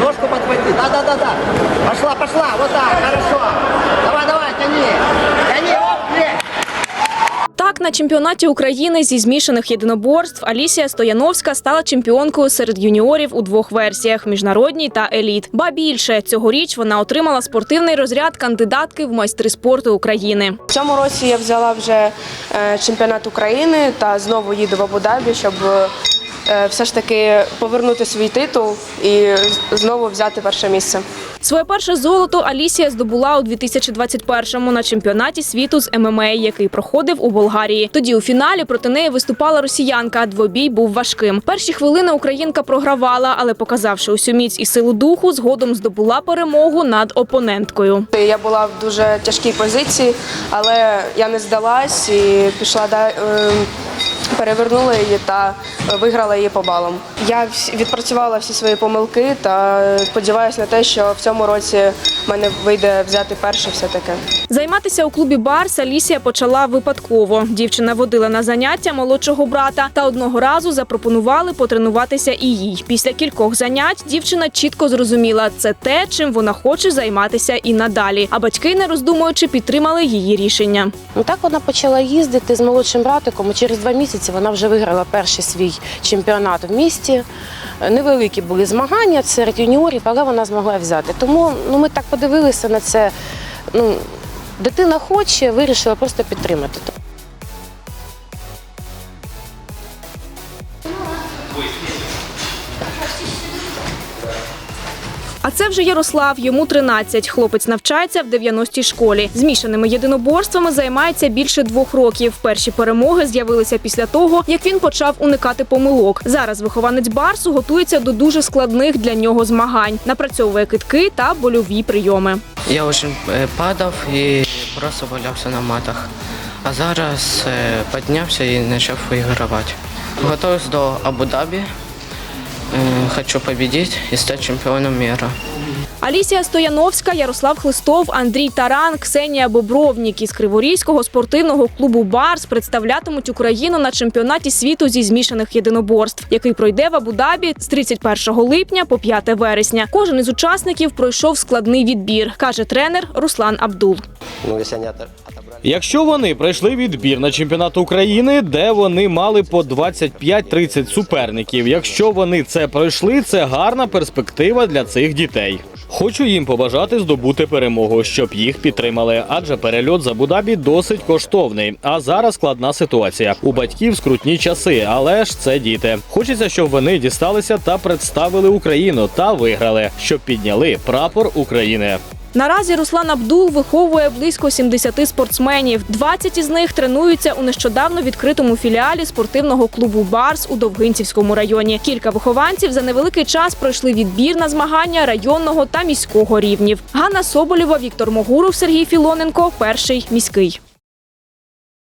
Ножку подхвати. Да, да, да, да. Пошла, пошла. Вот так, хорошо. На чемпіонаті України зі змішаних єдиноборств Алісія Стояновська стала чемпіонкою серед юніорів у двох версіях міжнародній та еліт. Ба більше цьогоріч вона отримала спортивний розряд кандидатки в майстри спорту України. В цьому році я взяла вже е, чемпіонат України та знову їду в Абу-Дабі, щоб е, все ж таки повернути свій титул і знову взяти перше місце. Своє перше золото Алісія здобула у 2021-му на чемпіонаті світу з ММА, який проходив у Болгарії. Тоді у фіналі проти неї виступала росіянка. Двобій був важким. Перші хвилини українка програвала, але показавши усю міць і силу духу, згодом здобула перемогу над опоненткою. Я була в дуже тяжкій позиції, але я не здалась і пішла да- е, перевернула її та виграла її по балам. Я відпрацювала всі свої помилки та сподіваюся на те, що в цьому році в мене вийде взяти перше все таке. Займатися у клубі Барс Алісія почала випадково. Дівчина водила на заняття молодшого брата та одного разу запропонували потренуватися і їй. Після кількох занять дівчина чітко зрозуміла, це те, чим вона хоче займатися і надалі. А батьки, не роздумуючи, підтримали її рішення. Ну так вона почала їздити з молодшим братиком. і Через два місяці вона вже виграла перший свій чемпіонат в місті. Невеликі були змагання серед юніорів, але вона змогла взяти. Тому ну, ми так подивилися на це. Ну, дитина хоче, вирішила просто підтримати. А це вже Ярослав, йому 13. Хлопець навчається в 90-й школі. Змішаними єдиноборствами займається більше двох років. Перші перемоги з'явилися після того, як він почав уникати помилок. Зараз вихованець Барсу готується до дуже складних для нього змагань, напрацьовує китки та больові прийоми. Я очень е, падав і просто валявся на матах. А зараз е, піднявся і почав вигравати. Готуюсь до Абу-Дабі. Е, Хочу победить и стать чемпионом мира. Алісія Стояновська, Ярослав Хлистов, Андрій Таран, Ксенія Бобровнік із Криворізького спортивного клубу Барс представлятимуть Україну на чемпіонаті світу зі змішаних єдиноборств, який пройде в Абу-Дабі з 31 липня по 5 вересня. Кожен із учасників пройшов складний відбір, каже тренер Руслан Абдул. Ну, якщо вони. Якщо пройшли відбір на чемпіонат України, де вони мали по 25-30 суперників. Якщо вони це пройшли, це гарна перспектива для цих дітей. Хочу їм побажати здобути перемогу, щоб їх підтримали, адже перельот за Будабі досить коштовний. А зараз складна ситуація. У батьків скрутні часи, але ж це діти. Хочеться, щоб вони дісталися та представили Україну та виграли, щоб підняли прапор України. Наразі Руслан Абдул виховує близько 70 спортсменів. 20 із них тренуються у нещодавно відкритому філіалі спортивного клубу Барс у Довгинцівському районі. Кілька вихованців за невеликий час пройшли відбір на змагання районного та міського рівнів. Ганна Соболєва, Віктор Могуров, Сергій Філоненко. Перший міський.